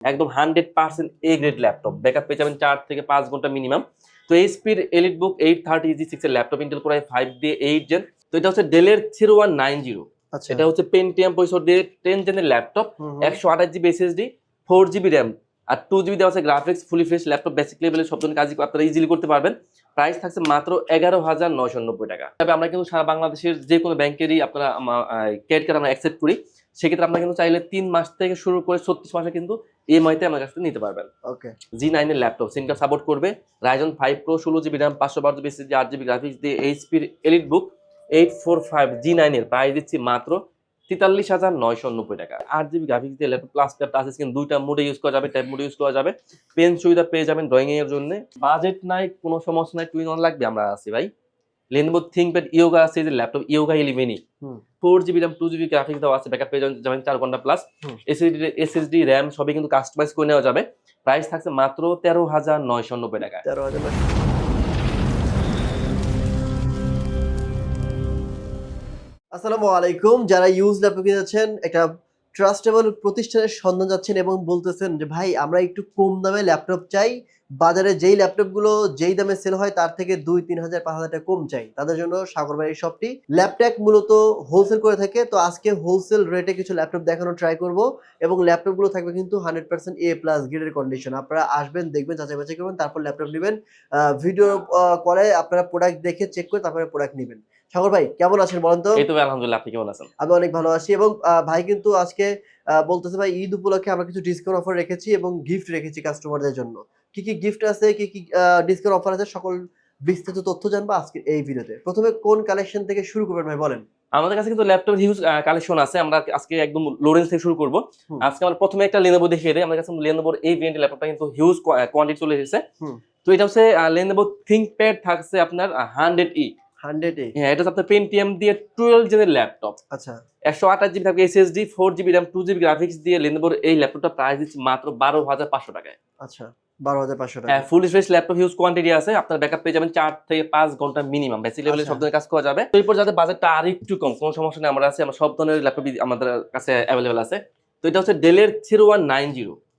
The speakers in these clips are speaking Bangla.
একদম hundred percent A grade laptop backup পেয়ে যাবেন চার থেকে পাঁচ ঘণ্টা মিনিমাম তো এইচপির elite book eight thirty G six এর laptop Intel core i five দিয়ে এইট জেন তো এটা হচ্ছে ডেলের থ্রি ওয়ান নাইন জিরো এটা হচ্ছে পেন্টিয়াম পঁয়ষট্টি দিয়ে টেন জেনের ল্যাপটপ। একশো আঠাশ GB SSD four GB RAM আর টু জিবি দেওয়া আছে graphics fully fresh laptop basic লেভেলের সব ধরনের কাজই আপনারা ইজিলি করতে পারবেন। প্রাইস থাকছে মাত্র এগারো হাজার নয়শো নব্বই টাকা। তবে আমরা কিন্তু সারা বাংলাদেশের যে কোনো ব্যাংকেরই আপনারা ক্রেডিট কার্ড আমরা অ্যাকসেপ্ট করি। সেক্ষেত্রে আপনারা কিন্তু চাইলে তিন মাস থেকে শুরু করে ছত্রিশ মাসে কিন্তু ইএমআইতে আমার কাছ থেকে নিতে পারবেন। ওকে। জি নাইনের ল্যাপটপ সিনকার সাপোর্ট করবে। রাইজন ফাইভ প্রো ষোলো জিবি র্যাম পাঁচশো বারো জিবি আট জিবি গ্রাফিক্স দিয়ে এইচপির elite book eight four five G নাইনের প্রাইস দিচ্ছি মাত্র তেতাল্লিশ হাজার নয়শো নব্বই টাকা। আট জিবি গ্রাফিক্স দিয়ে ল্যাপটপ প্লাস টাচ স্ক্রিন দুইটা মোডে ইউজ করা যাবে টাইপ মোডে ইউজ করা যাবে। পেন সুবিধা পেয়ে যাবেন ড্রয়িং এর জন্য। বাজেট নাই কোনো সমস্যা নাই টুইন অন লাগবে আমরা আছি ভাই। লেনবো থিঙ্কপ্যাড ইয়োগা আছে যে laptop Yoga ইলেভেনই। Four GB RAM two GB graphics দেওয়া আছে ব্যাকআপ পেয়ে যাবেন- যাবেন চার ঘণ্টা প্লাস এসএসডি এসএসডি র্যাম সবই কিন্তু কাস্টমাইজ করে নেওয়া যাবে। প্রাইস থাকছে মাত্র তেরো হাজার নয়শো নব্বই টাকা। তেরো হাজার আসসালামু আলাইকুম। যারা ইউজ ল্যাপটপ কিনেছেন একটা ট্রাস্টেবল প্রতিষ্ঠানের সন্ধান যাচ্ছেন এবং বলতেছেন যে, ভাই, আমরা একটু কম দামে ল্যাপটপ চাই। বাজারে যেই ল্যাপটপগুলো যেই দামে সেল হয়, তার থেকে দুই, তিন হাজার, পাঁচ হাজার টাকা কম চাই। তাদের জন্য সাগরবাড়ির শপটি ল্যাপটপ মূলত হোলসেল করে থাকে। তো আজকে হোলসেল রেটে কিছু ল্যাপটপ দেখানো ট্রাই করব এবং ল্যাপটপগুলো থাকবে কিন্তু হান্ড্রেড পার্সেন্ট এ প্লাস গ্রেডের কন্ডিশন আপনারা আসবেন, দেখবেন, যাচাই বাছাই করবেন, তারপর ল্যাপটপ নেবেন। ভিডিও কলে আপনারা প্রোডাক্ট দেখে চেক করে তারপরে প্রোডাক্ট নেবেন। সাগর ভাই কেমন আছেন বলেন তো? এই তো আলহামদুলিল্লাহ আপনি কেমন আছেন? আমি অনেক ভালো আছি এবং ভাই কিন্তু আজকে বলতেছে ভাই ঈদ উপলক্ষে আমরা কিছু ডিসকাউন্ট অফার রেখেছি এবং গিফট রেখেছি কাস্টমারদের জন্য। কি কি গিফট আছে কি কি ডিসকাউন্ট অফার আছে সকল বিস্তারিত তথ্য জানব আজকে এই ভিডিওতে। প্রথমে কোন কালেকশন থেকে শুরু করবেন ভাই বলেন। আমাদের কাছে কিন্তু ল্যাপটপ হিউজ কালেকশন আছে আমরা আজকে একদম লোরেন্স থেকে শুরু করব। আজকে আমরা প্রথমে একটা লেনোভো দেখিয়ে দিই আমাদের কাছে লেনোভোর এই ভেরিয়েন্ট ল্যাপটপটা কিন্তু হিউজ কোয়ান্টিটি চলে এসেছে। তো এটা হচ্ছে লেনোভো থিঙ্কপ্যাড থাকছে আপনার হান্ড্রেড ই হান্ড্রেড এ? হ্যাঁ এটা আপনার পেন্টিএম দিয়ে জেনের ল্যাপটপ আচ্ছা। একশো আঠাশ জিবি থাকবে SSD four GB RAM two GB graphics দিয়ে লেনোভোর এই ল্যাপটপটা প্রাইস দিচ্ছি মাত্র টাকায়। আচ্ছা টাকা। হ্যাঁ full fresh laptop huge quantity আছে। আপনার ব্যাকআপ পেয়ে যাবেন থেকে ঘণ্টা মিনিমাম বেসিক লেভেলে আচ্ছা। সব ধরনের কাজ করা যাবে। তো এরপর যাদের বাজেটটা আর একটু কম কোনো সমস্যা নেই আমরা আছে আমরা সব ধরনের ল্যাপটপ আমাদের কাছে আছে। তো এটা হচ্ছে ডেলের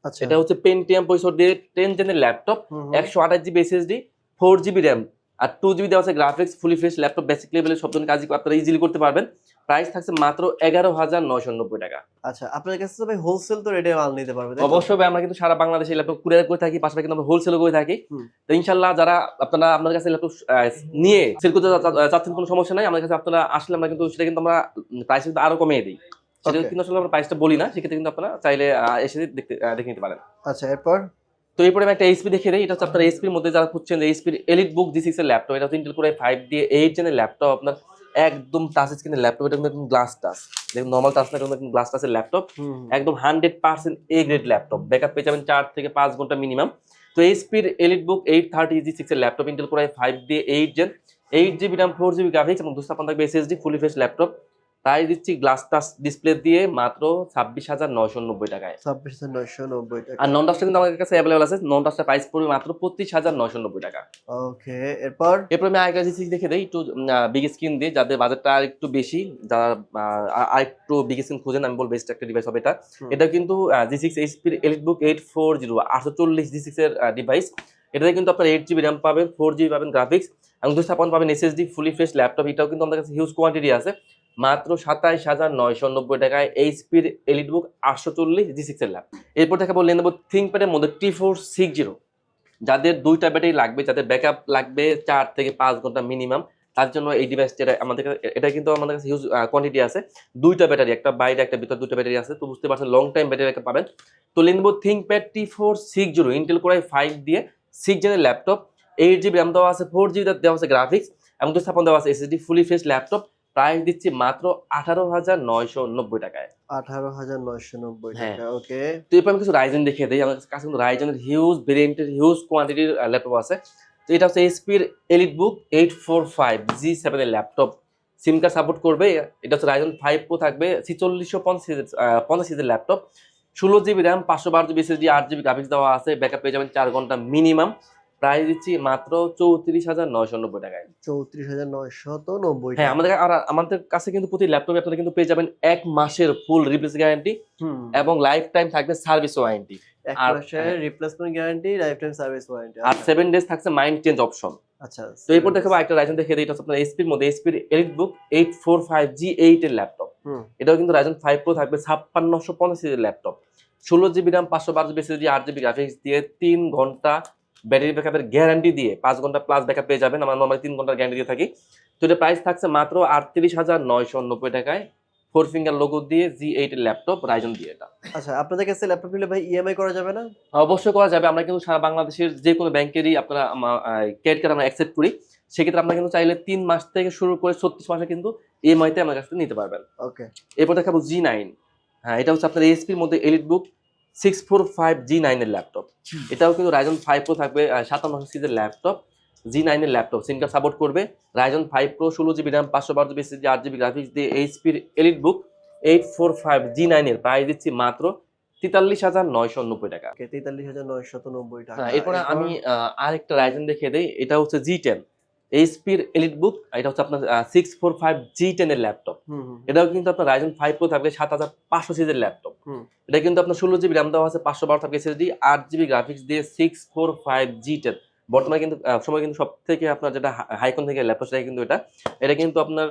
আচ্ছা। এটা হচ্ছে পেন্টিয়াম পঁয়ষট্টি ten জেনের laptop GB SSD four GB RAM আর টু জিবি দেওয়া আছে graphics fully fresh laptop basic লেভেলের সব ধরনের কাজই আপনারা ইজিলি করতে পারবেন। প্রাইস থাকছে মাত্র এগারো হাজার নয়শো নব্বই টাকা। আচ্ছা আপনার কাছে তো ভাই হোলসেল তো রেটে মাল নিতে পারবে অবশ্যই ভাই, আমরা কিন্তু সারা বাংলাদেশে ল্যাপটপ কুরিয়ার করে থাকি পাশাপাশি কিন্তু আমরা হোলসেলও করে থাকি। তো ইনশাল্লাহ যারা আপনারা আপনার কাছে ল্যাপটপ নিয়ে সেল করতে চাচ্ছেন কোনো সমস্যা নাই আমাদের কাছে আপনারা আসলে আমরা কিন্তু সেটা কিন্তু আমরা প্রাইস কিন্তু আরও কমিয়ে দিই। সেটা কিন্তু আসলে আমরা প্রাইসটা বলি না সেক্ষেত্রে কিন্তু আপনারা চাইলে এসে দেখতে দেখে নিতে পারেন। আচ্ছা এরপর? তো এরপরে আমি একটা এইচপি দেখে দিই এটা হচ্ছে আপনার এইচপির মধ্যে যারা খুঁজছেন যে এইচপির এলিট বুক জি সিক্স এর ল্যাপটপ এটা হচ্ছে ইন্টেল করে ফাইভ দিয়ে এইট জেনের ল্যাপটপ আপনার একদম টাচ স্ক্রিনের ল্যাপটপ এটা কিন্তু গ্লাস টাচ দেখুন নর্মাল টাচ না কিন্তু গ্লাস টাচের ল্যাপটপ। একদম hundred percent A grade laptop backup পেয়ে যাবেন চার থেকে পাঁচ ঘণ্টা মিনিমাম তো এইচপির elite book eight thirty G six এর laptop Intel core i five দিয়ে eight gen eight GB RAM four GB graphics এবং দুশো থাকবে SSD fully fresh laptop price দিচ্ছি গ্লাস টাচ ডিসপ্লে দিয়ে মাত্র ছাব্বিশ হাজার নয়শো নব্বই টাকায়। ছাব্বিশ হাজার নয়শো নব্বই টাকা। আর নন টাচটা কিন্তু আমাদের কাছে অ্যাভেলেবল আছে। নন টাচটা প্রাইস পড়বে মাত্র পঁচিশ হাজার নয়শো নব্বই টাকা। ওকে এরপর? এরপর আমি আরেকটা জিনিস দেখে দিই একটু বিগ স্ক্রিন দিয়ে যাদের বাজেটটা আর একটু বেশি যারা আর একটু বিগ স্ক্রিন খুঁজেন আমি বলব বেস্ট একটা ডিভাইস হবে এটা। এটা কিন্তু G six এইচপির elite book eight four zero আটশো চল্লিশ জি সিক্স এর ডিভাইস এটাতে কিন্তু আপনার এইট জিবি র্যাম পাবেন ফোর জিবি পাবেন গ্রাফিক্স এবং দুশো পাবেন এসএসডি ফুলি ফ্রেশ ল্যাপটপ এটাও কিন্তু আমাদের কাছে হিউজ কোয়ান্টিটি আছে। মাত্র সাতাইশ হাজার নয়শো নব্বই টাকায় এইচপির এলিট বুক আটশো চল্লিশ জি সিক্স এর ল্যাপ এরপর দেখা বললেন নেব থিঙ্কপ্যাডের মধ্যে টি ফোর সিক্স জিরো যাদের দুইটা ব্যাটারি লাগবে, যাদের ব্যাকআপ লাগবে চার থেকে পাঁচ ঘণ্টা মিনিমাম তার জন্য এই ডিভাইস যেটা আমাদের কাছে, এটা কিন্তু আমাদের কাছে হিউজ কোয়ান্টিটি আছে। দুইটা ব্যাটারি একটা বাইরে, একটা ভিতর দুটো ব্যাটারি আছে। তো বুঝতে পারছেন লং টাইম ব্যাটারি একটা পাবেন। তো Lenovo ThinkPad T four six zero Intel core i five দিয়ে সিক্স জেনের ল্যাপটপ এইট জিবি র্যাম দেওয়া আছে ফোর জিবি দেওয়া আছে গ্রাফিক্স এবং দুই স্থাপন দেওয়া আছে SSD fully fresh laptop price দিচ্ছি মাত্র আঠারো হাজার নয়শো নব্বই টাকায়। আঠারো হাজার নয়শো নব্বই হ্যাঁ। টাকা ওকে। তো এরপর আমি কিছু রাইজেন দেখিয়ে দিই। আমার কাছে কিন্তু রাইজেনের হিউজ ভেরিয়েন্টের হিউজ কোয়ান্টিটির ল্যাপটপ আছে। তো এটা হচ্ছে এইচপির elite book eight four five G সেভেনের ল্যাপটপ সিম কার্ড সাপোর্ট করবে। এটা হচ্ছে রাইজন ফাইভ প্রো থাকবে। ছিচল্লিশশো পঞ্চাশ পঞ্চাশ সিজের ল্যাপটপ ষোলো জিবি র্যাম পাঁচশো বারো জিবি এসএসডি আট জিবি গ্রাফিক্স দেওয়া আছে। ব্যাকআপ পেয়ে যাবেন চার ঘণ্টা মিনিমাম প্রাইস দিচ্ছি মাত্র চৌত্রিশ হাজার নয়শো নব্বই টাকায়। চৌত্রিশ হাজার নয়শো নব্বই হ্যাঁ আমাদের আর আমাদের কাছে কিন্তু প্রতি ল্যাপটপে আপনারা কিন্তু পেয়ে যাবেন এক মাসের ফুল রিপ্লেস গ্যারান্টি এবং লাইফ টাইম থাকবে সার্ভিস ওয়ারেন্টি আর- replacement guarantee lifetime service warranty আর সেভেন ডেজ থাকছে মাইন্ড চেঞ্জ অপশন আচ্ছা তো এরপর দেখাবো একটা রাইজন দেখে এটা আপনার এসপির মধ্যে এসপির elite book eight four five G eight এর ল্যাপটপ। এটাও কিন্তু রাইজন ফাইভ প্রো থাকবে ছাপ্পান্নশো পঞ্চাশ ল্যাপটপ ষোলো জিবি র্যাম পাঁচশো বারো জিবি এসএসডি আট জিবি গ্রাফিক্স দিয়ে তিন ঘণ্টা ব্যাটারি ব্যাকআপের গ্যারান্টি দিয়ে পাঁচ ঘণ্টা প্লাস ব্যাকআপ পেয়ে যাবেন। আমরা নর্মালি তিন ঘণ্টার গ্যারান্টি দিয়ে থাকি। তো এটা প্রাইস থাকছে মাত্র আটত্রিশ হাজার নয়শো নব্বই টাকায়। ফোর ফিঙ্গার লোগো দিয়ে জি এইট ল্যাপটপ রাইজন দিয়ে এটা। আচ্ছা আপনাদের কাছে ল্যাপটপ নিলে ভাই ইএমআই করা যাবে না? অবশ্যই করা যাবে। আমরা কিন্তু সারা বাংলাদেশের যে কোনো ব্যাংকেরই আপনারা ক্রেডিট কার্ড আমরা অ্যাকসেপ্ট করি। সেক্ষেত্রে আপনারা কিন্তু চাইলে তিন মাস থেকে শুরু করে ছত্রিশ মাসে কিন্তু ইএমআইতে আমার কাছ থেকে নিতে পারবেন। ওকে এরপর দেখাবো জি নাইন হ্যাঁ এটা হচ্ছে আপনার এসপির মধ্যে elite book six four five G নাইনের ল্যাপটপ এটাও কিন্তু রাইজন ফাইভ প্রো থাকবে সাতান্ন সিজের ল্যাপটপ জি নাইনের ল্যাপটপ সিনকার সাপোর্ট করবে। রাইজন ফাইভ প্রো ষোলো জিবি র্যাম পাঁচশো বারো জিবি এসএসডি আট জিবি গ্রাফিক্স দিয়ে এইচপির elite book eight four five G নাইনের প্রাইস দিচ্ছি মাত্র তেতাল্লিশ হাজার নয়শো নব্বই টাকা। তেতাল্লিশ হাজার নয়শত নব্বই টাকা। হ্যাঁ এরপরে? আমি আরেকটা রাইজেন দেখে দেই। এটা হচ্ছে জি টেন এইচপির এলিট বুক এটা হচ্ছে আপনার সিক্স ফোর ফাইভ জি টেনের ল্যাপটপ এটাও কিন্তু আপনার রাইজন ফাইভ প্রো থাকবে সাত হাজার পাঁচশো সিজের ল্যাপটপ হুম। এটা কিন্তু আপনার ষোলো জিবি র্যাম দেওয়া আছে পাঁচশো বারো থাকবে এসএসডি আট জিবি গ্রাফিক্স দিয়ে six four five G ten বর্তমানে কিন্তু সময় কিন্তু সব থেকে আপনার যেটা হাইকন থেকে ল্যাপটপ সেটা কিন্তু এটা। এটা কিন্তু আপনার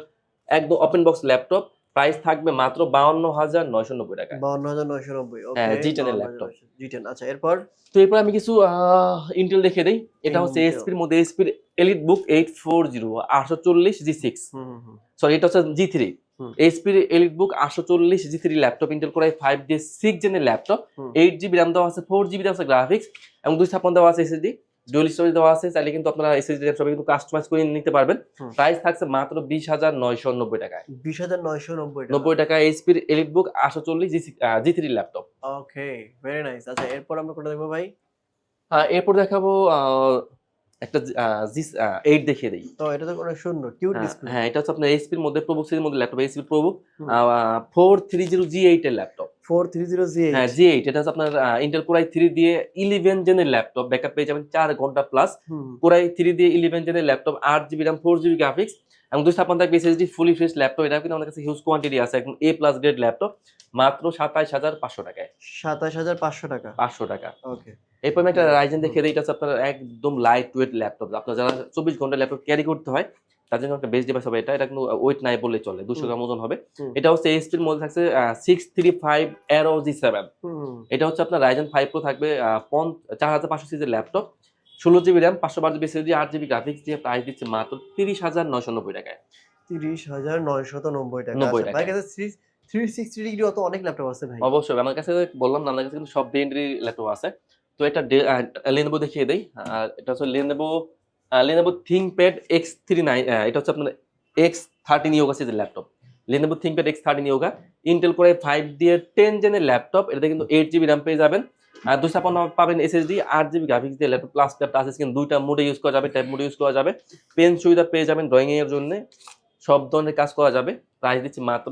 একদম ওপেন বক্স ল্যাপটপ প্রাইস থাকবে মাত্র বাউন্ন হাজার নয়শো নব্বই টাকা বাউন্ন হাজার নয়শো নব্বই ওকে হ্যাঁ, G10 এর laptop। জি টেন আচ্ছা এরপর তো এরপর আমি কিছু ইন্টেল দেখে দিই এটা হচ্ছে। এসপির মধ্যে এসপির elite book eight four zero আটশো চল্লিশ জি সিক্স সরি এটা হচ্ছে জি থ্রি। এইচপির এলিট বুক আটশো চল্লিশ G three laptop Intel core i five D six জেনের laptop. Eight GB RAM দেওয়া আছে ফোর জিবি দেওয়া আছে গ্রাফিক্স এবং দুই ছাপ্পান্ন দেওয়া আছে এসএসডি ডুয়েল স্টোরেজ দেওয়া আছে চাইলে কিন্তু আপনারা এসএসডি র্যাম সবাই কিন্তু কাস্টমাইজ করে নিতে পারবেন। প্রাইস থাকছে মাত্র বিশ হাজার নয়শো নব্বই টাকায়। বিশ হাজার নয়শো নব্বই টাকা। নব্বই টাকা এইচপির এলিট বুক আটশো চল্লিশ G three laptop okay very nice আচ্ছা এরপর আমরা কোনটা দেখব ভাই? এরপর দেখাবো একটা জি এইট দেখিয়ে দিই। তো এটা তো অনেক সুন্দর কিউট হ্যাঁ, ডিসপ্লে হ্যাঁ এটা হচ্ছে আপনার এইচপির মধ্যে প্রবুক সিরিজের মধ্যে laptop এইচপির ProBook. Four three zero G eight এর ল্যাপটপ হ্যাঁ জি এটা হচ্ছে আপনার ইন্টেল কোরাই থ্রি দিয়ে জেনের ল্যাপটপ ব্যাকআপ পেয়ে যাবেন ঘণ্টা প্লাস কোরাই থ্রি দিয়ে ইলেভেন জেনের ল্যাপটপ আট GB RAM four GB graphics এবং দুই ছাপ্পান্ন থাকবে এসএসডি ফুলি ফ্রেশ ল্যাপটপ এটা কিন্তু আমাদের কাছে হিউজ কোয়ান্টিটি আছে একদম এ প্লাস গ্রেড ল্যাপটপ মাত্র সাতাইশ হাজার পাঁচশো টাকায়। সাতাশ হাজার পাঁচশো টাকা? পাঁচশো টাকা। ওকে এরপর একটা রাইজেন দেখে এটা হচ্ছে আপনার একদম লাইট ওয়েট ল্যাপটপ আপনার যারা চব্বিশ ঘণ্টা ল্যাপটপ ক্যারি করতে হয় তার জন্য একটা বেস্ট ডিভাইস হবে এটা এটা কিন্তু ওয়েট নাই বললে চলে দুশো। গ্রাম ওজন হবে। এটা হচ্ছে এইচপির মধ্যে থাকছে six three five Aero G seven এটা হচ্ছে আপনার রাইজেন ফাইভ প্রো থাকবে চার হাজার পাঁচশো সিজের ল্যাপটপ ষোলো জিবি র্যাম পাঁচশো বারো জিবি এসএসডি আট জিবি গ্রাফিক্স দিয়ে প্রাইস দিচ্ছে মাত্র তিরিশ হাজার নয়শো নব্বই টাকায়। তিরিশ হাজার নয়শত নব্বই টাকা 90 আচ্ছা, টাকা। থ্রি সিক্সটি ডিগ্রি অত অনেক ল্যাপটপ আছে ভাই। অবশ্যই আমার কাছে বললাম না আমার কাছে কিন্তু সব ব্র্যান্ডেরই ল্যাপটপ আছে। তো এটা লেনেবো দেখিয়ে দেই। আর এটা হচ্ছে Lenovo Lenovo ThinkPad X three nine এটা হচ্ছে আপনার X thirteen Yoga সিজের laptop Lenovo ThinkPad X thirteen Yoga Intel core five দিয়ে টেন জেনের ল্যাপটপ এটাতে কিন্তু এইট জিবি র্যাম পেয়ে যাবেন। আর দুই পাবেন এসএসডি আট জিবি গ্রাফিক্স দিয়ে ল্যাপটপ প্লাস টাচ স্ক্রিন দুইটা মোডে ইউজ করা যাবে টাইপ মোডে ইউজ করা যাবে। পেন সুবিধা পেয়ে যাবেন ড্রয়িং এর জন্য। সব ধরনের কাজ করা যাবে। প্রাইস দিচ্ছি মাত্র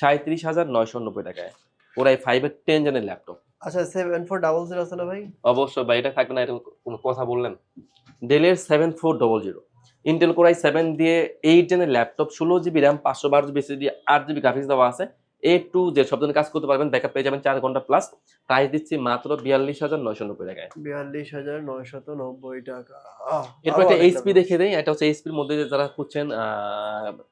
সাঁত্রিশ হাজার নয়শো নব্বই টাকায়। ওরাই ফাইভের টেন জেনের ল্যাপটপ আচ্ছা সেভেন ফোর ডাবল জিরো আছে না ভাই? অবশ্যই বা এটা থাকবে না কোনো কথা বললেন। ডেলের seven four double zero Intel core i seven দিয়ে এইট জেনের ল্যাপটপ ষোলো জিবি র্যাম পাঁচশো বারো জিবি এসএসডি আট জিবি গ্রাফিক্স দেওয়া আছে। এ টু যে সব ধরনের কাজ করতে পারবেন ব্যাকআপ পেয়ে যাবেন চার ঘণ্টা প্লাস প্রাইস দিচ্ছি মাত্র বিয়াল্লিশ হাজার নয়শো নব্বই টাকায়। বিয়াল্লিশ হাজার নয়শত নব্বই টাকা। আহ, এরপর একটা এইচপি দেখে দেয় এটা হচ্ছে এইচপির মধ্যে যারা খুঁজছেন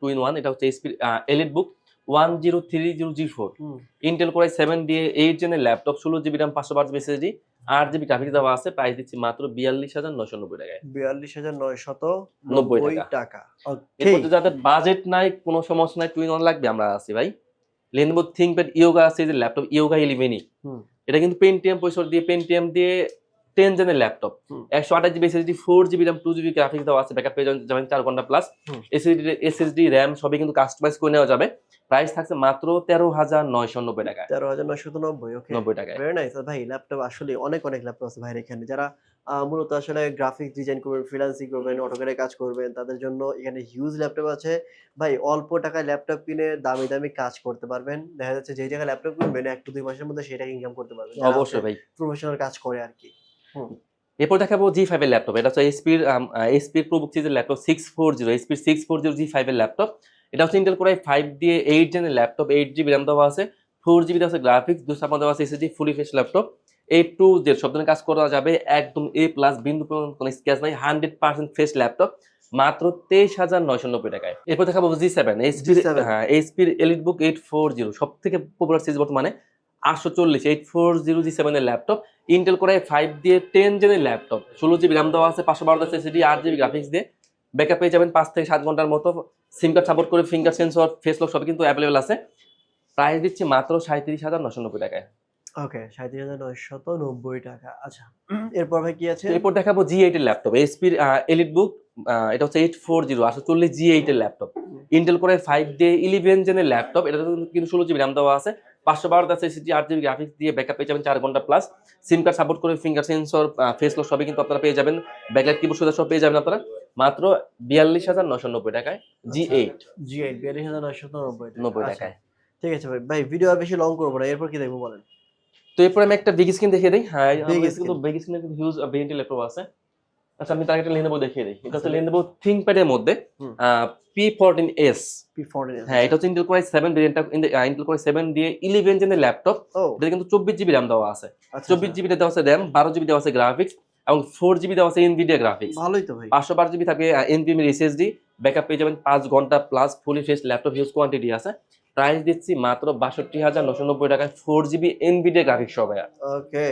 টু ইন ওয়ান এটা হচ্ছে এইচপির elite book one zero three zero G four. Intel core i seven দিয়ে এইট জেনের ল্যাপটপ ষোলো জিবি র্যাম পাঁচশো জিবি এসএসডি আট জিবি গ্রাফিক্স দেওয়া আছে। প্রাইস দিচ্ছি মাত্র বিয়াল্লিশ হাজার নয়শো নব্বই টাকায়। বিয়াল্লিশ হাজার নয়শত নব্বই টাকা। এরপর যাদের বাজেট নাই কোনো সমস্যা নাই টু ইন ওয়ান লাগবে আমরা আছি ভাই। লেনবো থিঙ্কপ্যাড ইয়োগা আছে যে ল্যাপটপ ইয়োগা ইলেভেনই এটা কিন্তু পেন্টিএম পয়সা দিয়ে পেন্টিএম দিয়ে টেন জেনের ল্যাপটপ একশো আঠাশ GB SSD four GB RAM two GB graphics দেওয়া আছে ব্যাকআপ পেয়ে যাবেন চার ঘণ্টা প্লাস এসএসডি এসএসডি র্যাম সবই কিন্তু কাস্টমাইজ করে নেওয়া যাবে। প্রাইস থাকছে মাত্র তেরো হাজার নয়শো নব্বই টাকা তেরো হাজার নয়শো নব্বই নব্বই টাকায়। ভেরি নাইস ভাই ল্যাপটপ আসলে অনেক অনেক ল্যাপটপ আছে ভাইয়ের এখানে। যারা মূলত আসলে গ্রাফিক্স ডিজাইন করবেন ফ্রিল্যান্সিং করবেন অটোকারে কাজ করবেন তাদের জন্য এখানে হিউজ ল্যাপটপ আছে। ভাই অল্প টাকায় ল্যাপটপ কিনে দামি দামি কাজ করতে পারবেন। দেখা যাচ্ছে যে জায়গায় ল্যাপটপ কিনবেন এক টু দুই মাসের মধ্যে সেটা ইনকাম করতে পারবেন। অবশ্যই ভাই। প্রফেশনাল কাজ করে আর কি। এরপর দেখাবো জি ফাইভের ল্যাপটপ এটা হচ্ছে এসপির এসপির প্রবুক সিরিজের ল্যাপটপ সিক্স ফোর জিরো এসপির সিক্স ফোর জিরো জি ফাইভের ল্যাপটপ এটা হচ্ছে ইন্টেল কোরাই ফাইভ দিয়ে এইট জেনের ল্যাপটপ এইট জিবি র্যাম দেওয়া আছে। ফোর জিবি দেওয়া আছে গ্রাফিক্স দুশো ছাপ্পান্ন দেওয়া আছে SSD fully fresh laptop A to Z সব ধরনের কাজ করা যাবে। একদম এ প্লাস বিন্দু পরিমাণ কোনো স্ক্যাচ নাই হান্ড্রেড পার্সেন্ট ফ্রেশ ল্যাপটপ মাত্র তেইশ হাজার নয়শো নব্বই টাকায়। এরপর দেখাবো জি সেভেন এইচপির G7 হ্যাঁ এইচপির elite book eight four zero সব থেকে পপুলার সিরিজ বর্তমানে আটশো চল্লিশ এইট ফোর জিরো জি সেভেনের ল্যাপটপ ইন্টেল করে ফাইভ দিয়ে টেন জেনের ল্যাপটপ ষোলো জিবি র্যাম দেওয়া আছে পাঁচশো বারো এসএসডি আট জিবি গ্রাফিক্স দিয়ে। ব্যাকআপ পেয়ে যাবেন পাঁচ থেকে সাত ঘণ্টার মতো। সিম কার্ড সাপোর্ট করে ফিঙ্গার সেন্সর ফেস লক সবই কিন্তু অ্যাভেলেবেল আছে। প্রাইস দিচ্ছি মাত্র সাঁত্রিশ হাজার নশো নব্বই টাকায়। ওকে সাঁত্রিশ হাজার নয়শত নব্বই টাকা। আচ্ছা এরপর ভাই কি আছে? এরপর দেখাবো জি এইট এর ল্যাপটপ এইচপির এলিট বুক এটা হচ্ছে এইট ফোর জিরো আটশো চল্লিশ জি এইট এর laptop Intel core five D eleven জেনের laptop এটা কিন্তু ষোলো জিবি র্যাম দেওয়া আছে। পাঁচশো বারো আছে এসএসডি আট জিবি গ্রাফিক্স দিয়ে ব্যাকআপ পেয়ে যাবেন চার ঘণ্টা প্লাস সিম কার্ড সাপোর্ট করে ফিঙ্গার সেন্সর ফেস লক সবই কিন্তু আপনারা পেয়ে যাবেন। ব্যাকলাইট কিবোর্ড সুবিধা সব পেয়ে যাবেন আপনারা। মাত্র বিয়াল্লিশ হাজার নশো নব্বই টাকায় জি এইট জি এইট বিয়াল্লিশ হাজার নয়শত নব্বই নব্বই আচ্ছা, টাকায়। ঠিক আছে ভাই ভাই ভিডিও আর বেশি লং করব না এরপর কি দেখব বলেন? তো এরপর আমি একটা বিগ স্ক্রিন দেখিয়ে দিই। হ্যাঁ আমাদের screen. কিন্তু বিগ স্ক্রিনের কিন্তু হিউজ ভেরিয়েন্টি ল্যাপটপ আছে। আচ্ছা আমি তার একটা দেখিয়ে দিই। এটা হচ্ছে লেনেবো থিংকপ্যাডের মধ্যে P fourteen S P fourteen হ্যাঁ এটা হচ্ছে ইন্টেল কোরাই সেভেন ভেরিয়েন্টটা ইন্টেল কোরাই সেভেন দিয়ে ইলেভেন জেনের ল্যাপটপ এটা কিন্তু চব্বিশ জিবি র্যাম দেওয়া আছে। আচ্ছা চব্বিশ জিবি দেওয়া আছে র্যাম বারো জিবি দেওয়া আছে গ্রাফিক্স এবং ফোর জিবি দেওয়া আছে এনভিডিয়া গ্রাফিক্স ভালোই তো ভাই। পাঁচশো বারো জিবি থাকবে এনপিএম এসএসডি ব্যাকআপ পেয়ে যাবেন পাঁচ ঘণ্টা plus fully fresh laptop huge quantity আছে। প্রাইস দিচ্ছি মাত্র বাষট্টি হাজার নশো নব্বই টাকায় four GB Nvidia graphics okay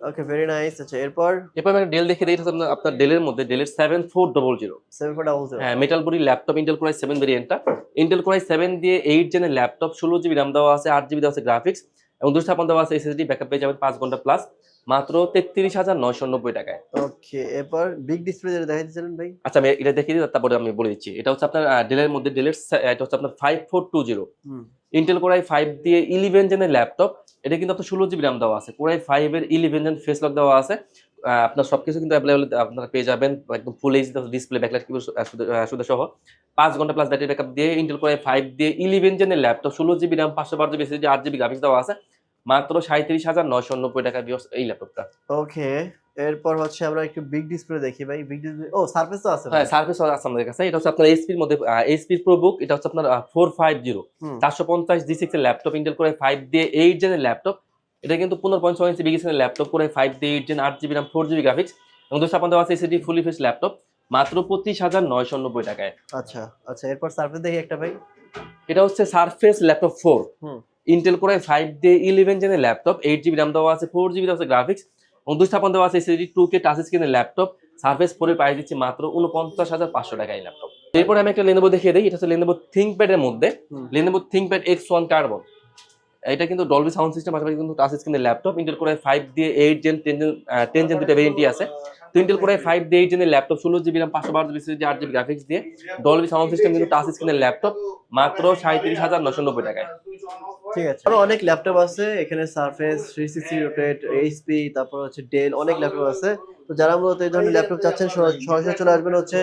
okay very nice আচ্ছা এরপর? এরপর আমি ডেল দেখে দিই এটা আপনার- ডেলের মধ্যে ডেলের seven four double zero seven four double zero হ্যাঁ metal body laptop Intel core i seven ভেরিয়েন্টটা Intel core i seven দিয়ে এইট জেনের ল্যাপটপ ষোলো জিবি র্যাম দেওয়া আছে আট জিবি দেওয়া আছে গ্রাফিক্স এবং দুশো ছাপ্পান্ন দেওয়া আছে এসএসডি ব্যাকআপ পেয়ে যাবেন পাঁচ ঘণ্টা প্লাস মাত্র তেত্রিশ হাজার নয়শো নব্বই টাকায়। ওকে এরপর বিগ ডিসপ্লে যেটা দেখাইতেছিলেন ভাই? আচ্ছা আমি এটা দেখিয়ে দিই তারপরে আমি বলে দিচ্ছি। এটা হচ্ছে আপনার ডেলের মধ্যে ডেলের এটা হচ্ছে আপনার five four two zero Intel core i five দিয়ে ইলেভেন জেনের ল্যাপটপ এটা কিন্তু আপনার ষোলো জিবি র্যাম দেওয়া আছে। কোরাই ফাইভের ইলেভেন জেন ফেস লক দেওয়া আছে। আপনার সব কিছু কিন্তু অ্যাভেলেবল আপনারা পেয়ে যাবেন একদম full HD display backlight keyboard সুবিধা সহ পাঁচ ঘণ্টা প্লাস ব্যাটারি ব্যাকআপ দিয়ে ইন্টেল কোরাই ফাইভ দিয়ে ইলেভেন জেনের ল্যাপটপ ষোলো জিবি র্যাম পাঁচশো বারো জিবি এসএসডি আট জিবি গ্রাফিক্স দেওয়া আছে। মাত্র সাঁত্রিশ হাজার নয়শো নব্বই টাকা এই ল্যাপটপটা ওকে এরপর হচ্ছে আমরা একটু বিগ ডিসপ্লে দেখি ভাই। বিগ ডিসপ্লে ও সারফেস তো আছে। হ্যাঁ সার্ভিস আছে আমাদের কাছে। এটা হচ্ছে আপনার এইচপির মধ্যে এইচপির প্রো বুক এটা হচ্ছে আপনার ফোর ফাইভ জিরো হুম। চারশো পঞ্চাশ জি সিক্স এর ল্যাপটপ ইন্টেল করে ফাইভ দিয়ে এইট জেনের ল্যাপটপ এটা কিন্তু পনেরো পয়েন্ট ছয় ইঞ্চি বিগেসের ল্যাপটপ করে ফাইভ দিয়ে এইট জেন আট GB RAM four GB graphics এবং দুশো ছাপ্পান্ন আছে এসিডি ফুলি ফেস ল্যাপটপ মাত্র পঁচিশ হাজার নয়শো নব্বই টাকায়। আচ্ছা আচ্ছা এরপর সারফেস দেখি একটা ভাই। এটা হচ্ছে সারফেস ল্যাপটপ ফোর হুম। ইন্টেল করে ফাইভ দিয়ে ইলেভেন জেনের ল্যাপটপ এইট জিবি র্যাম দেওয়া আছে ফোর জিবি দেওয়া আছে গ্রাফিক্স দুশো দেওয়া আছে সিডি টু কে টাচ স্ক্রিনের ল্যাপটপ সার্ফেস ফোরের প্রাইস দিচ্ছি মাত্র উনপঞ্চাশ হাজার পাঁচশো টাকা এই ল্যাপটপ এরপর আমি একটা লেনেবো দেখিয়ে দিই এটা হচ্ছে লেনেবো থিঙ্কপ্যাডের মধ্যে। Lenovo Lenovo ThinkPad X one carbon এটা কিন্তু ডলবি সাউন্ড সিস্টেম পাশাপাশি কিন্তু টাচ স্ক্রিনের ল্যাপটপ ইন্টার করে ফাইভ দিয়ে eight gen ten gen ten gen দুটো ভেরিয়েন্টই আছে। তো ইন্টেল করে ফাইভ দিয়ে এইট জেনের ল্যাপটপ ষোলো জিবি র্যাম পাঁচশো বারো জিবি সিজি আট জিবি গ্রাফিক্স দিয়ে ডলবি সাউন্ড সিস্টেম কিন্তু টাচ স্ক্রিনের ল্যাপটপ মাত্র সাঁত্রিশ হাজার নশো নব্বই টাকায়। ঠিক আছে। আরও অনেক ল্যাপটপ আছে এখানে Surface three sixty rotate HP তারপর হচ্ছে ডেল অনেক ল্যাপটপ আছে। তো যারা মূলত এই ধরনের ল্যাপটপ চাচ্ছেন সরাসরি চলে আসবেন হচ্ছে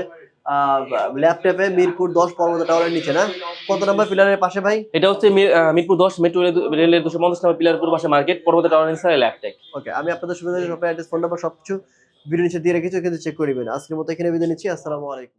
ল্যাপটপে মিরপুর দশ পর্বত টাওয়ারের নিচে না? কত নম্বর পিলারের পাশে ভাই? এটা হচ্ছে মিরপুর দশ মেট্রো রেলের দুশো পঞ্চাশ নম্বর পিলার পূর্ব পাশে মার্কেট পর্বত টাওয়ার ইনসার ল্যাপটেক ওকে আমি আপনাদের সুবিধা সবাই অ্যাড্রেস ফোন নাম্বার সবকিছু ভিডিও নিচে দিয়ে রেখেছি কিন্তু চেক করিবেন আজকের মতো এখানে বিদায় নিচ্ছি আসসালামু আলাইকুম।